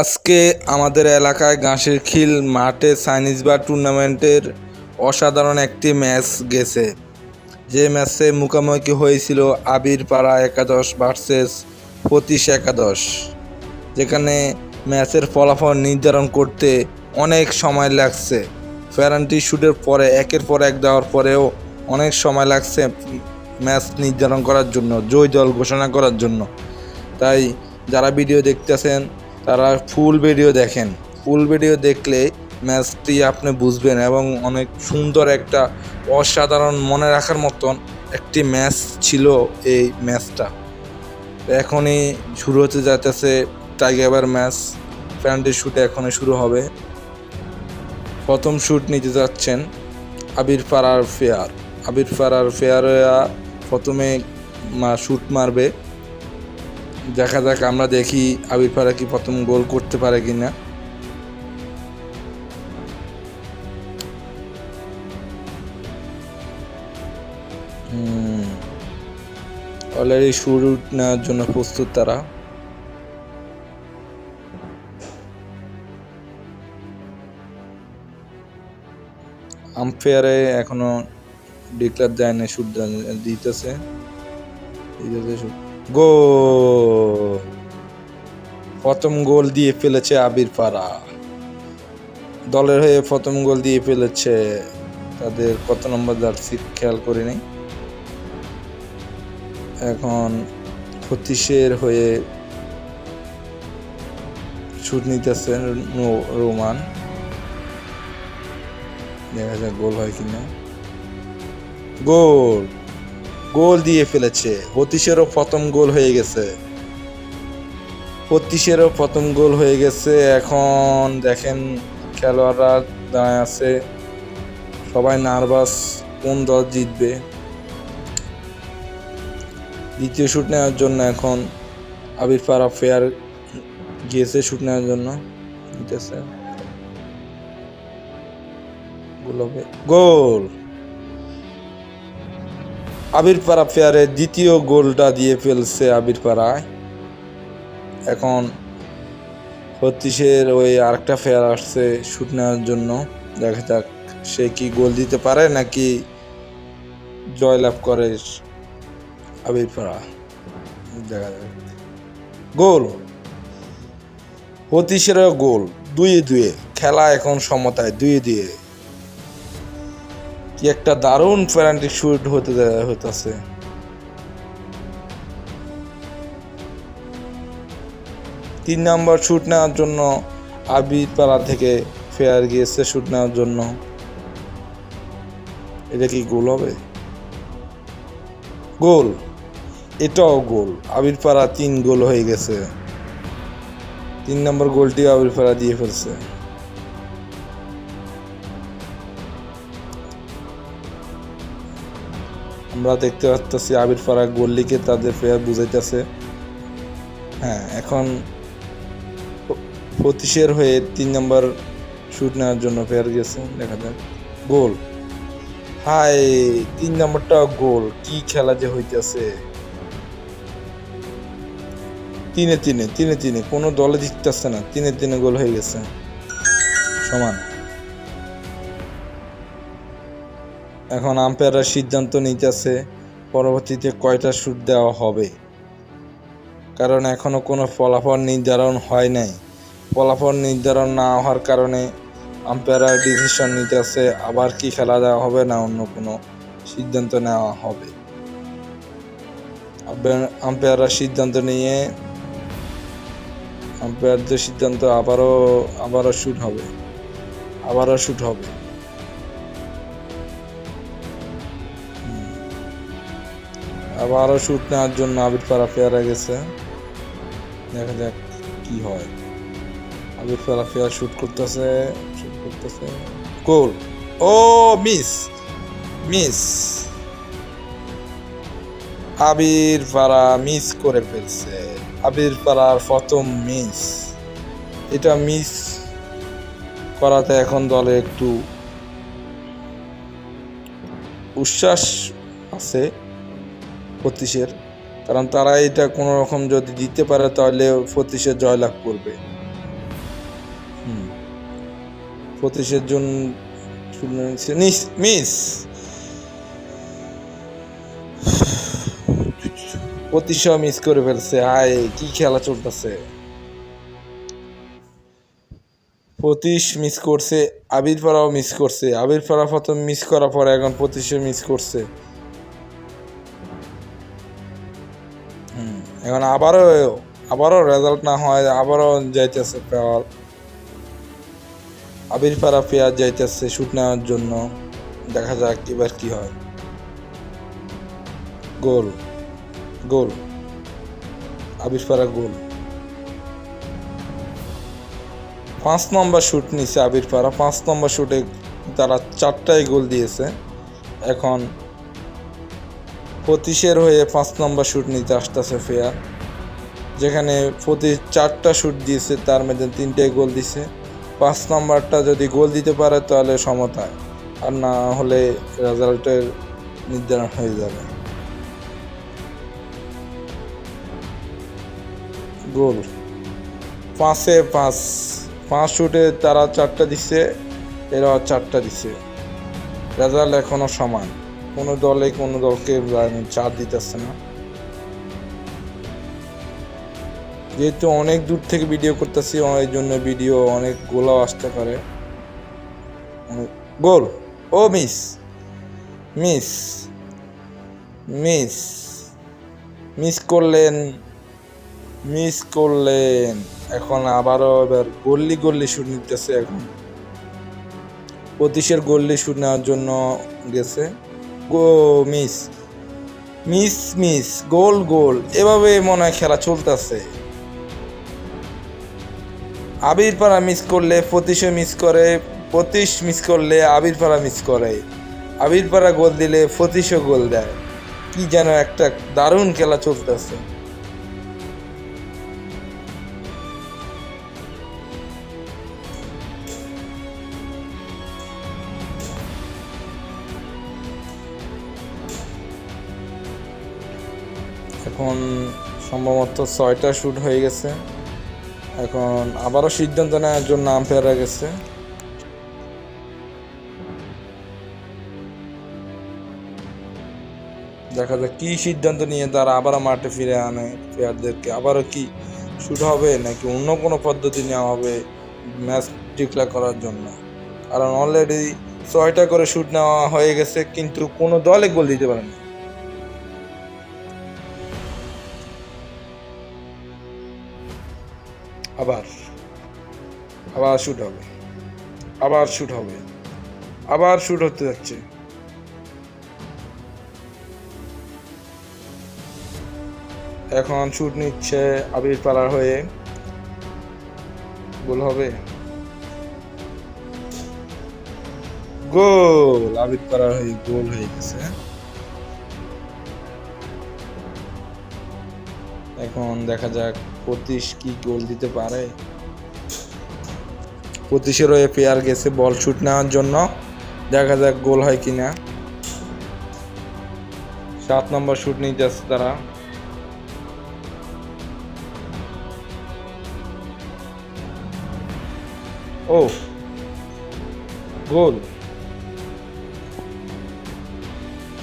আজকে আমাদের এলাকায় ঘাসের খিল, মাঠে চাইনিজ বার টুর্নামেন্টের অসাধারণ একটি ম্যাচ গেছে। যে ম্যাচে মুখোমুখি হয়েছিল আবির পাড়া একাদশ ভার্সেস পঁচিশ একাদশ, যেখানে ম্যাচের ফলাফল নির্ধারণ করতে অনেক সময় লাগছে। ফ্যারান্টি শুটের পরে, একের পর এক দেওয়ার পরেও অনেক সময় লাগছে ম্যাচ নির্ধারণ করার জন্য, জয় দল ঘোষণা করার জন্য। তাই যারা ভিডিও দেখতেছেন তারা ফুল ভিডিও দেখেন। ফুল ভিডিও দেখলে ম্যাচটি আপনি বুঝবেন এবং অনেক সুন্দর একটা অসাধারণ মনে রাখার মতন একটি ম্যাচ ছিল এই ম্যাচটা এখনই শুরু হতে যাইতেছে টাইগার ম্যাচ প্যান্টের শ্যুট এখনই শুরু হবে। প্রথম শ্যুট নিতে যাচ্ছেন আবির পাড়ার ফেয়ার। আবির পাড়ার ফেয়াররা প্রথমে শ্যুট মারবে। দেখা যাক আমরা দেখি আবির পাড়া কি প্রথম গোল করতে পারে কিনা। অলরেডি শুরু নেওয়ার জন্য প্রস্তুত তারা। আম্পায়ারে এখনও ডিক্লার দেয় না শুট দিতেছে। দিতেছে shoot। গোল। প্রথম গোল দিয়ে ফেলেছে আবির পাড়া দলের হয়ে প্রথম গোল দিয়ে ফেলেছে তাদের কত নম্বর জার্সি খেয়াল করে নেই এখন ফতিশের হয়ে শুট নিতেছে নো- রোমান। দেখা যাক গোল হয় কিনা। গোল! গোল দিয়ে ফেলেছে। হতিশেরও প্রথম গোল হয়ে গেছে। পঁচিশেরও প্রথম গোল হয়ে গেছে। এখন দেখেন খেলোয়াড়রা দাঁড়ায় আছে। সবাই নার্ভাস কোন দল জিতবে। দ্বিতীয় শ্যুট নেওয়ার জন্য এখন আবির পাড়া ফেয়ার গিয়েছে শ্যুট নেওয়ার জন্য। গোল! আবির পাড়া ফেয়ারে দ্বিতীয় গোলটা দিয়ে ফেলছে আবির পাড়ায় এখন বত্রিশের ওই আরেকটা ফেয়ার আসছে শুট নেওয়ার জন্য। দেখা যাক সে কি গোল দিতে পারে নাকি জয়লাভ করে আবির পাড়া দেখা যাক। গোল। পঁচিশেরও গোল। দুয়ে দুয়ে খেলা এখন সমতায় দুয়ে দুয়ে কি একটা দারুণ প্যারান্টিক শুট হতে হতেছে তিন নম্বর শুট নেওয়ার জন্য আবির পাড়া থেকে ফেয়ার গিয়েছে শুট নেওয়ার জন্য। এটা কি গোল হবে? গোল। এটাও গোল। আবির পাড়া তিন গোল হয়ে গেছে। তিন নম্বর গোলটি আবির পাড়া দিয়ে ফেলছে। আমরা দেখতে পাচ্ছি আবির পাড়া গোল্লিকে তাদের প্লেয়ার বুঝাইতেছে। হ্যাঁ এখন পঁচিশের হয়ে তিন নম্বর শুট নেওয়ার জন্য প্লেয়ার গেছে, দেখা যাক। গোল। হাই তিন নম্বরটা গোল। কি খেলা যে হইতেছে। তিনে তিনে তিনে তিনে, কোনো দলে জিততেছে না। তিনে তিনে গোল হয়ে গেছে। সমান। এখন আম্পায়াররা সিদ্ধান্ত নিতেছে পরবর্তীতে কয়টা শুট দেওয়া হবে। কারণ এখনও কোনো ফলাফল নির্ধারণ হয় নাই। ফলাফল নির্ধারণ না হওয়ার কারণে আম্পায়াররা ডিসিশন নিতেছে আবার কি খেলা দেওয়া হবে না অন্য কোনো সিদ্ধান্ত নেওয়া হবে। আম্পায়াররা সিদ্ধান্ত নিয়ে আম্পায়ারদের সিদ্ধান্ত আবারও আবারও শুট হবে। আবারও শুট হবে। আবারও শ্যুট নেওয়ার জন্য আবির পাড়া গেছে। দেখা যাক কি হয়। আবির পাড়া শুট করতেছে শুট করতেছে। গোল ও মিস মিস আবির পাড়া মিস করে ফেলছে। আবির পাড়ার প্রথম মিস এটা মিস করাতে এখন দলে একটু উচ্ছ্বাস আছে। পঁচিশের। কারণ তারা এটা কোনো রকম যদি দিতে পারে তাহলে পঁচিশে জয়লাভ করবে। হুম। পঁচিশের জন মিস পঁচিশও মিস করে ফেলছে। হায় কি খেলা চলতেছে? পঁচিশ মিস করছে, আবির পাড়াও মিস করছে। আবির পাড়া প্রথম মিস করার পরে এখন পঁচিশে মিস করছে। এখন আবারও আবারও রেজাল্ট না হয়, আবারও যাইতেছে পেয়ার আবির পাড়া পেয়ার যাইতেছে শুট নেওয়ার জন্য। দেখা যাক এবার কি হয়। গোল গোল। আবির পাড়া গোল। পাঁচ নম্বর শুট নিছে আবির পাড়া পাঁচ নম্বর শুটে তারা চারটায় গোল দিয়েছে। এখন পঁচিশের হয়ে পাঁচ নম্বর শ্যুট নিতে আসতেছে ফেয়ার যেখানে প্রতি চারটা শ্যুট দিয়েছে, তার মধ্যে তিনটে গোল দিছে। পাঁচ নম্বরটা যদি গোল দিতে পারে, তাহলে সমতায় আর না হলে রেজাল্টের নির্ধারণ হয়ে যাবে। গোল পাঁচে পাঁচ। পাঁচ শুটে তারা চারটা দিচ্ছে এরাও চারটা দিচ্ছে রেজাল্ট এখনও সমান। কোনো দলে কোনো দলকে চার দিতেছে না। যেহেতু অনেক দূর থেকে ভিডিও করতেছি, এই জন্য ভিডিও অনেক গোলাও আসতে পারে। গোল! ও, মিস! মিস! মিস! মিস করলেন। মিস করলেন। এখন আবারও এবার গল্লি গল্লি শুট নিতেছে এখন। পঁচিশের গল্লি শুট নেওয়ার জন্য গেছে। Go, miss. Miss miss, goal goal. এভাবে মনে হয় খেলা চলতেছে। আবির পাড়া মিস করলে প্রতিশো মিস করে প্রতিশ মিস করলে আবির পাড়া মিস করে। আবির পাড়া গোল দিলে পঁচিশও গোল দেয়। কি যেন একটা দারুণ খেলা চলতেছে। এখন সম্ভবত ছয়টা শ্যুট হয়ে গেছে। এখন আবারও সিদ্ধান্ত নেওয়ার জন্য আম্পায়াররা গেছে। দেখা যাক কি সিদ্ধান্ত নিয়ে তারা আবারও মাঠে ফিরে আনে প্লেয়ারদেরকে আবারও কি শুট হবে নাকি অন্য কোনো পদ্ধতি নেওয়া হবে ম্যাচ ডিক্লেয়ার করার জন্য। কারণ অলরেডি ছয়টা করে শুট নেওয়া হয়ে গেছে, কিন্তু কোনো দলে গোল দিতে পারেনি। আবার আবার শুট হবে, আবার শুট হবে, আবার শুট হতে যাচ্ছে। এখন শুট নিচ্ছে আবির পাড়ার হয়ে। গোল হবে। গোল! আবির পাড়ার হয়ে গোল হয়ে গেছে। এখন দেখা যাক পঁচিশ কি গোল দিতে পারে? পঁচিশের হয়ে পেয়ার গেছে, বল শুট নেওয়ার জন্য। দেখা যাক গোল হয় কিনা। সাত নম্বর শুট নিতে যাচ্ছে তারা। ও, গোল।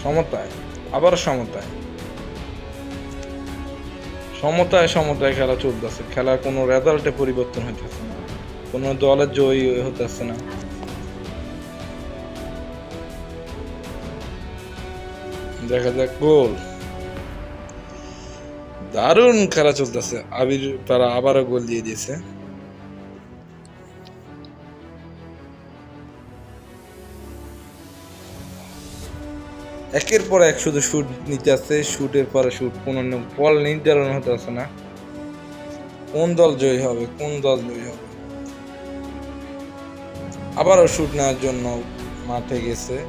সমতায় আবার সমতায়। সমতায় সমতায় খেলা চলতেছে। খেলার কোনো রেজাল্টে পরিবর্তন হইতেছে না। কোনো দলের জয়ী হতেছে না। দেখা যাক, গোল। দারুণ খেলা চলতেছে। আবির তারা আবারও গোল দিয়ে দিয়েছে। একের পর এক শুধু শুট নিতে আসছে শুটের পরে শুট কোনো বল নির্ধারণ হতে আসে না। কোন দল জয়ী হবে, কোন দল জয়ী হবে। আবারও শুট নেওয়ার জন্য মাঠে গেছে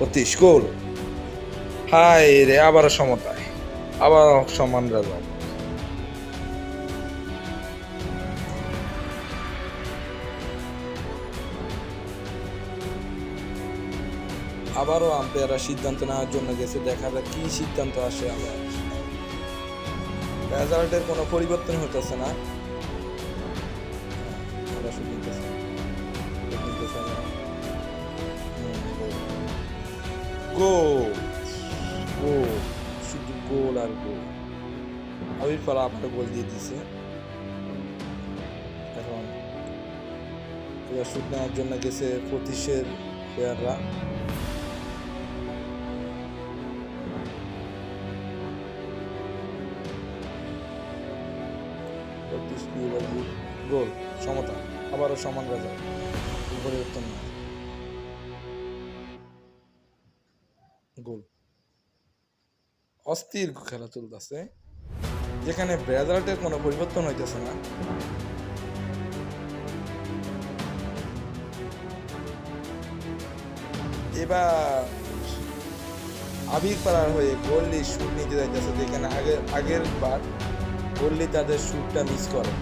অতীশ গোল! হায় রে, আবারও সমতায়। আবার সমান রেজাল্ট আবারও আম্পায়াররা সিদ্ধান্ত নেওয়ার জন্য গেছে। দেখা যাক কি সিদ্ধান্ত আসে আবার। রেজাল্টের কোনো পরিবর্তন হতেছে না। গোল! শুধু গোল আর গোল। দিয়ে এখন এবার নেওয়ার জন্য গেছে প্লেয়াররা পঁচিশ দিয়ে বাজি গোল, সমতা, আবারও সমান রেজাল্ট পরিবর্তন নয় গোল। অস্থির খেলা চলতেছে। যেখানে রেজাল্টের কোনো পরিবর্তন হইতেছে না। এবার আবির পাড়ার হয়ে গোল্লি শুট নিতে যাইতেছে, যেখানে আগে আগের বার গোল্লি তাদের শুটটা মিস করে।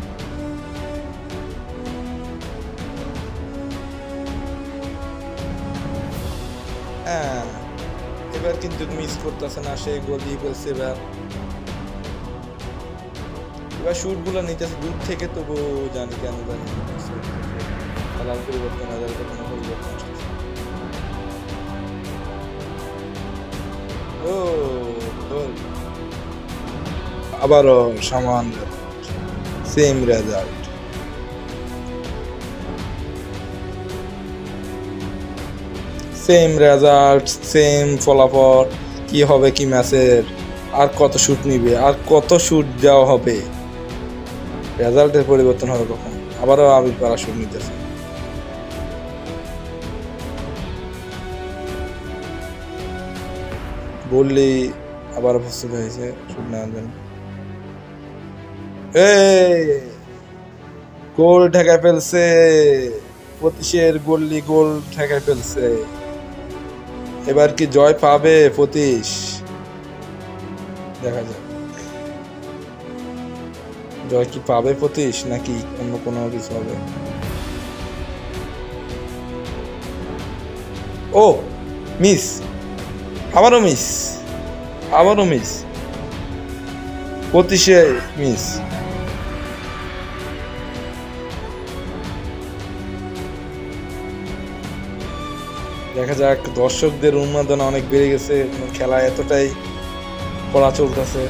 হ্যাঁ এবার কিন্তু মিস করতেছে না, সে গোল দিয়ে ফেলছে এবার এবার শুটগুলো নিতেছে, দূর থেকে তবু জানি কেন জানি খেলার পরিবর্তন হাজার কোনো পরিবর্তন ও গোল আবারও সমান same result same result same ফলাফল, কি হবে কি ম্যাচের আর কত শুট নিবে, আর কত শুট দেওয়া হবে? রেজাল্টের পরিবর্তন হবে কখন? আবারও আবির পাড়া শুট নিতেছে। বললি আবার প্রস্তুত হয়েছে শুট নেওয়ার জন্য গোল ঠেকায় ফেলছে। পঁচিশের গোল্লি গোল ঠেকায় ফেলছে। এবার কি জয় পাবে পঁচিশ দেখা যাক। জয় কি পাবে পঁচিশ নাকি অন্য কোনো কিছু হবে? ও, মিস। আবারও মিস। আবারও মিস। পঁচিশে মিস। দেখা যাক, দর্শকদের উন্মাদনা অনেক বেড়ে গেছে, খেলা এতটাই পড়া চলতেছে।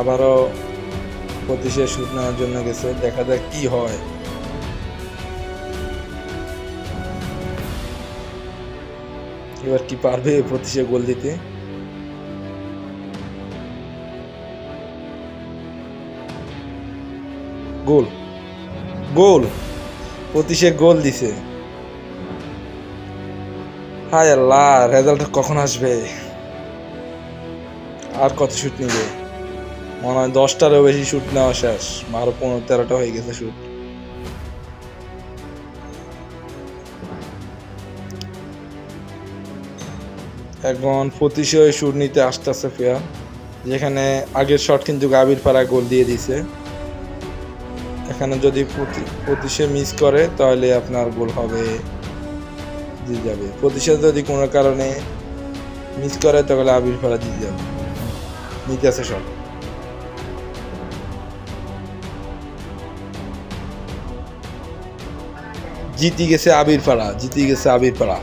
আবারও পঁচিশে শুট নেওয়ার জন্য গেছে, দেখা যাক কি হয়। এবার কি পারবে পঁচিশে গোল দিতে? গোল গোল। পঁচিশে গোল দিছে। হায় আল্লাহ রেজাল্ট কখন আসবে? আর কত শুট নিবে? মনে হয় দশটারও বেশি শুট নেওয়া শেষ। বারো পনেরো, তেরোটা হয়ে গেছে শুট এখন পঁচিশে শুট নিতে আসতেছে ফেয়ার যেখানে আগের শট কিন্তু গাবির পাড়া গোল দিয়ে দিছে এখানে যদি পঁচি- পঁচিশে মিস করে, তাহলে আপনার গোল হবে জিতে যাবে। পঁচিশে যদি কোনো কারণে মিস করে, তাহলে আবির পাড়া জিতে যাবে। নিতে আছে সব। জিতে গেছে আবির পাড়া জিতে গেছে আবির পাড়া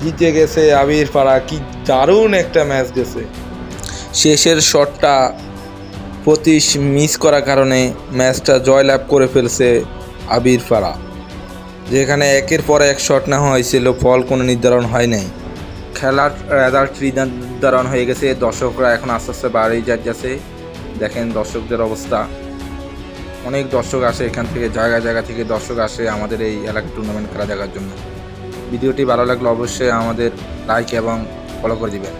জিতে গেছে আবির পাড়া কি দারুণ একটা ম্যাচ গেছে। শেষের শটটা পঁচিশ মিস করার কারণে ম্যাচটা জয়লাভ করে ফেলছে আবির ফারা। যেখানে একের পর এক শট নেওয়া হয়েছিল, ফল কোনো নির্ধারণ হয় নাই। খেলার রেজাল্ট নির্ধারণ হয়ে গেছে। দর্শকরা এখন আস্তে আস্তে বাড়ি যাচ্ছে দেখেন দর্শকদের অবস্থা। অনেক দর্শক আসে এখান থেকে, জায়গা জায়গা থেকে দর্শক আসে আমাদের এই এলাকা টুর্নামেন্ট খেলা দেখার জন্য। ভিডিওটি ভালো লাগলে অবশ্যই আমাদের লাইক এবং ফলো করে দিবেন।